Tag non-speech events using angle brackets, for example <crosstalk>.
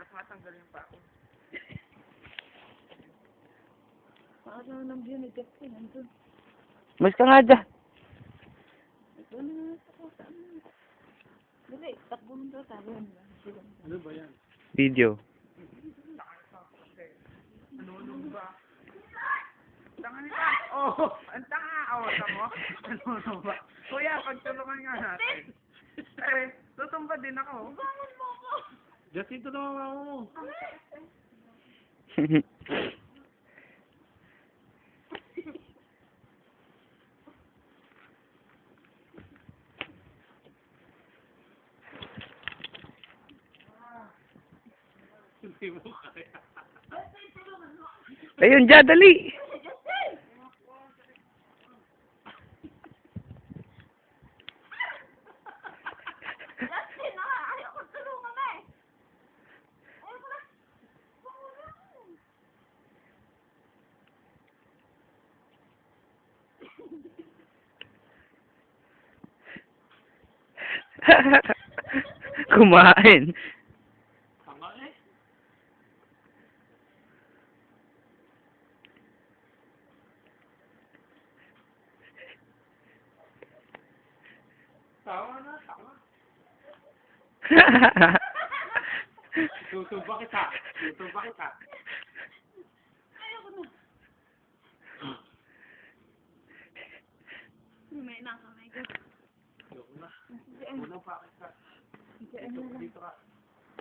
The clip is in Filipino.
tanggalin pa ako. Paano nang binigat ko nandun? Mas ka nga dyan. Ito na nga ako. Dali, takbo mo daw tayo. Ano ba yan? Video. Nanonog ba? Tanga nila. Oh, ang tanga. Oh, tamo. Nanonog ba? Kuya, pagtulungan nga natin. Eh, tutumba din ako! Just ito naman ako mo. Ayun dyan, dali. Justin, na! Ayaw ko tulungan na eh! Ayaw ko na! Bangon na! <laughs> Kumain. Tanga eh. Tama na, tama. Tutumba kita. Tutumba kita. Ayaw ko na! May na kamay ko. Ayoko <laughs> na. Unang pakit ka. lang. Dito ka.